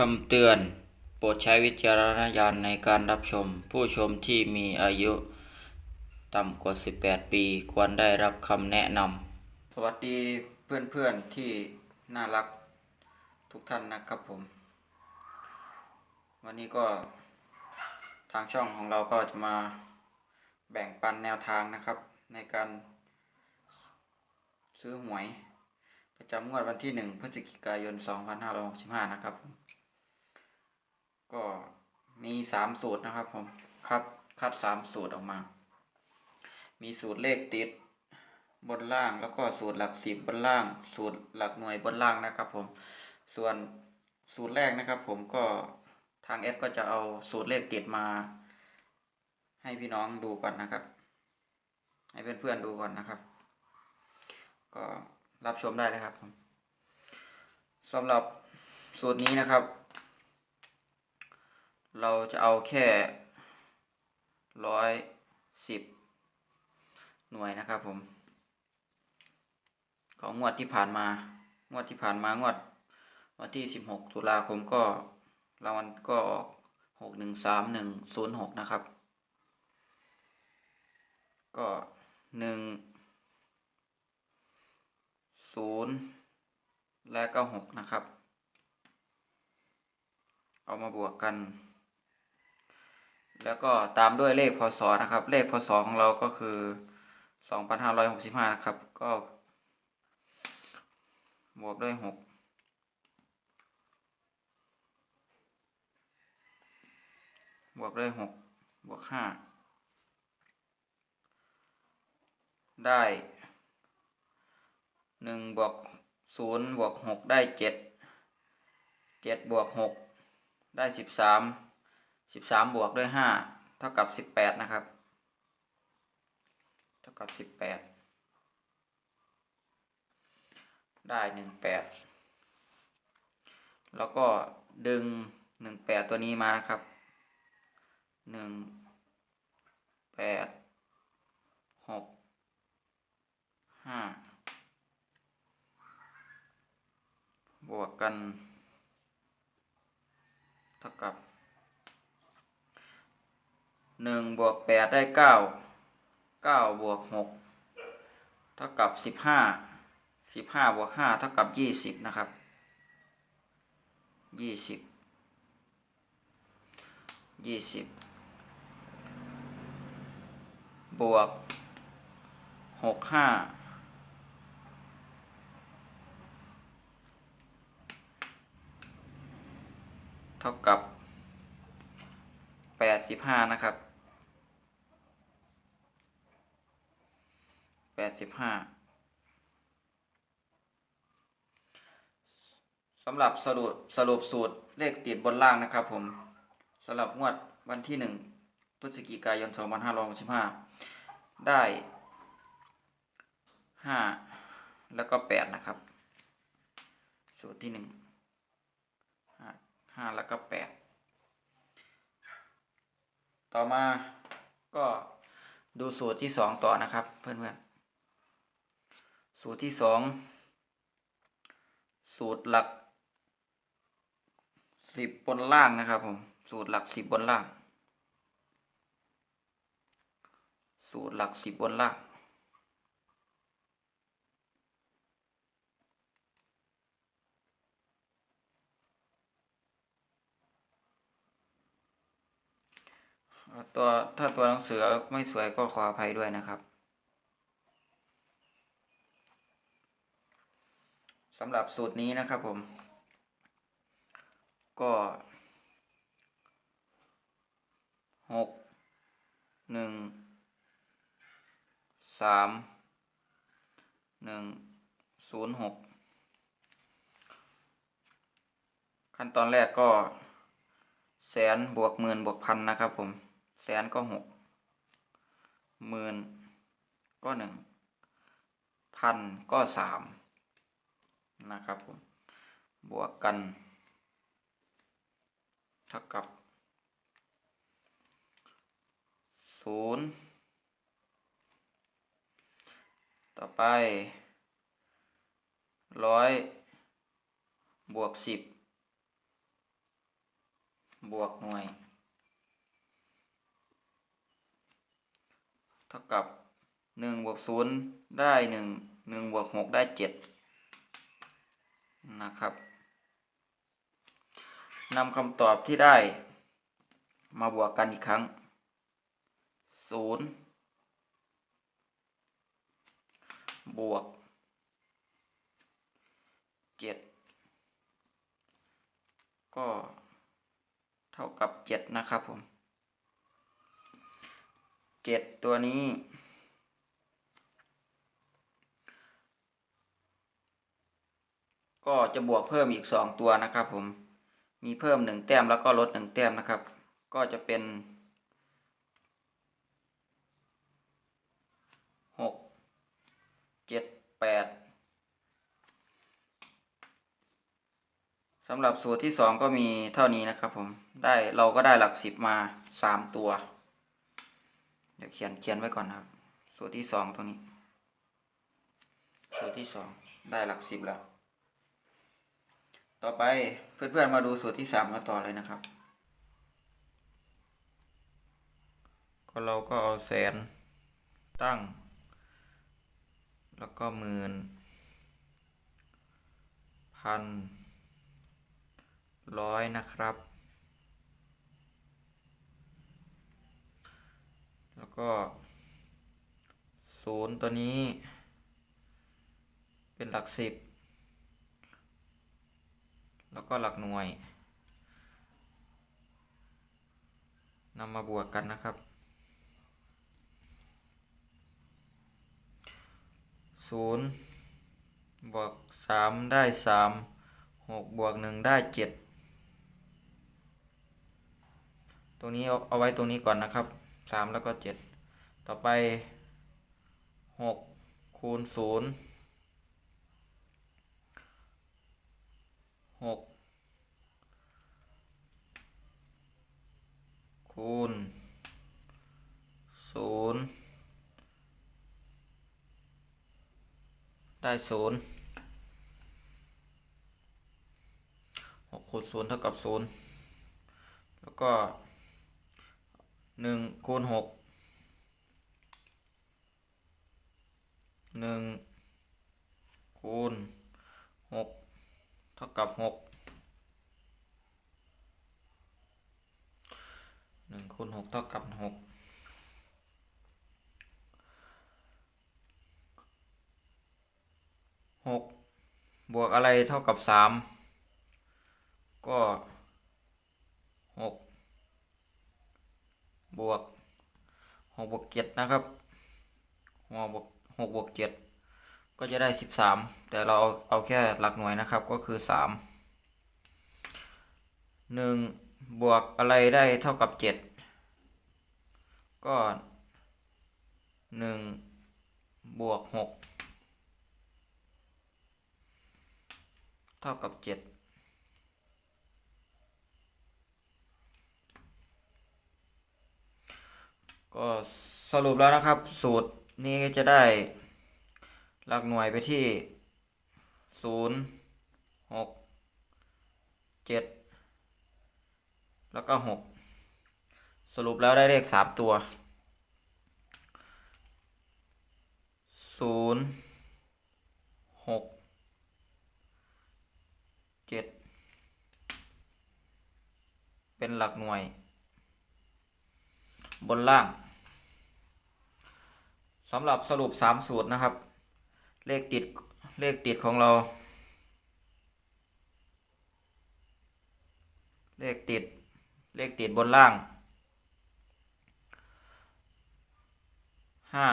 คำเตือน โปรดใช้วิจารณญาณในการรับชม ผู้ชมที่มีอายุ ต่ำกว่า 18 ปี ควรได้รับคำแนะนำ สวัสดีเพื่อนๆที่น่ารักทุกท่านนะครับผม วันนี้ก็ทางช่องของเราก็จะมาแบ่งปันแนวทางนะครับ ในการซื้อหวย ประจำงวดวันที่ 1 พฤศจิกายน 2565 นะครับผม ก็มี3สูตรนะครับผมครับคัด3สูตรออกมา มีสูตรเลขติดบนล่างแล้วก็สูตรหลักสิบบนล่าง สูตรหลักหน่วยบนล่างนะครับผม ส่วนสูตรแรกนะครับ ผมก็ทางเอสก็จะเอาสูตรเลขติดมา ให้พี่น้องดูก่อนนะครับ ให้เพื่อนๆดูก่อนนะครับ ก็รับชมได้เลยครับผมสำหรับสูตรนี้นะครับ เราจะเอาแค่ร้อยสิบหน่วยนะครับผม ของงวดที่ผ่านมางวดที่ผ่านมางวดวันที่สิบหกตุลาคมก็รางวัลก็ออกหกหนึ่งสามหนึ่งศูนย์หกนะครับ ก็หนึ่งศูนย์และก็หกนะครับ เอามาบวกกัน แล้วก็ตามด้วยเลขพศนะครับ เลขพศของเราก็คือสองพันห้าร้อยหกสิบห้านะครับ ก็ บวกด้วยหกบวกด้วยหกบวกห้าได้หนึ่งบวกศูนย์บวกหกได้เจ็ดเจ็ดบวกหกได้สิบ สิบสามบวกด้วยห้าเท่ากับสิบแปดนะครับ เท่ากับสิบแปดได้หนึ่งแปดแล้วก็ดึงหนึ่งแปดตัวนี้มานะครับหนึ่งแปดหกห้าบวกกัน เท่ากับ หนึ่งบวกแปดได้เก้าเก้าบวกหกเท่ากับสิบห้าสิบห้าบวกห้าเท่ากับยี่สิบนะครับยี่สิบยี่สิบบวกหกห้าเท่ากับแปดสิบห้านะครับ แปดสิบห้าสำหรับสรุปสรุปสูตรเลขติดบนล่างนะครับผมสำหรับงวดวันที่หนึ่งพฤศจิกายนสองพันห้าร้อยสิบห้าได้ห้าแล้วก็แปดนะครับ สูตรที่หนึ่งห้าห้าแล้วก็แปดต่อมาก็ดูสูตรที่สองต่อนะครับเพื่อนๆ สูตรที่สองสูตรหลักสิบบนล่างนะครับผมสูตรหลักสิบบนล่าง สูตรหลักสิบบนล่าง ตัวถ้าตัวหนังสือไม่สวยก็ขออภัยด้วยนะครับ สำหรับสูตรนี้นะครับผม ก็หกหนึ่งสามหนึ่งศูนย์หกขั้นตอนแรกก็แสนบวกหมื่นบวกพันนะครับผม แสนก็หกหมื่นก็หนึ่งพันก็สาม นะครับผมบวกกันเท่ากับศูนย์ต่อไปร้อยบวกสิบบวกหน่วย เท่ากับหนึ่งบวกศูนย์ได้หนึ่งหนึ่งบวกหกได้เจ็ด นะครับนำคำตอบที่ได้มาบวกกันอีกครั้งศูนย์บวกเจ็ดก็เท่ากับเจ็ดนะครับผมเจ็ดตัวนี้ ก็จะบวกเพิ่มอีกสองตัวนะครับผมมีเพิ่มหนึ่งแต้มแล้วก็ลดหนึ่งแต้มนะครับ ก็จะเป็นหกเจ็ดแปดสำหรับสูตรที่สองก็มีเท่านี้นะครับผมได้เราก็ได้หลักสิบมาสามตัว เดี๋ยวเขียนเขียนไว้ก่อนนะครับสูตรที่สองตรงนี้ สูตรที่สองได้หลักสิบแล้ว ต่อไปเพื่อนๆมาดูสูตรที่สามกันต่อเลยนะครับ ก็เราก็เอาแสนตั้ง แล้วก็หมื่นพันร้อยนะครับ แล้วก็ศูนย์ตัวนี้เป็นหลักสิบ แล้วก็หลักหน่วยนำมาบวกกันนะครับ ศูนย์บวกสามได้สามหกบวกหนึ่งได้เจ็ดตรงนี้เอาไว้ตรงนี้ก่อนนะครับสามแล้วก็เจ็ดต่อไปหกคูณศูนย์หกคูณศูนย์ได้ ศูนย์หกคูณศูนย์เท่ากับศูนย์แล้วก็หนึ่งคูณหกหนึ่งคูณหกเท่ากับหกหนึ่งคูณหกเท่ากับหก หกบวกอะไรเท่ากับสามก็หกบวกหกบวกเจ็ดนะครับหกบวกหกบวกเจ็ดก็จะได้สิบสามแต่เราเอาเอาแค่หลักหน่วยนะครับก็คือสามหนึ่งบวกอะไรได้เท่ากับเจ็ดก็หนึ่งบวกหก ท่ากับเจ็ดก็สรุปแล้วนะครับ สูตรนี้ก็จะได้ หลักหน่วยไปที่ศูนย์หกเจ็ดแล้วก็หกสรุปแล้วได้เลขสามตัวศูนย์หก เจ็ดเป็นหลักหน่วย บนล่างสำหรับสรุปสามสูตรนะครับ เลขติดเลขติดของเรา เลขติดเลขติดบนล่างห้า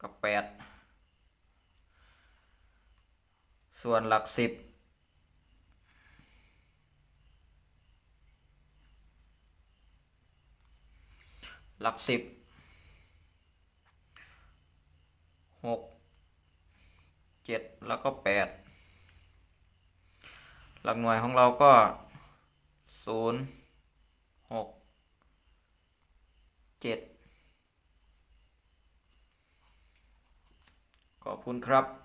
กับแปดส่วนหลักสิบ หลักสิบหกเจ็ดแล้วก็แปดหลักหน่วยของเราก็ศูนย์หกเจ็ดขอบคุณครับ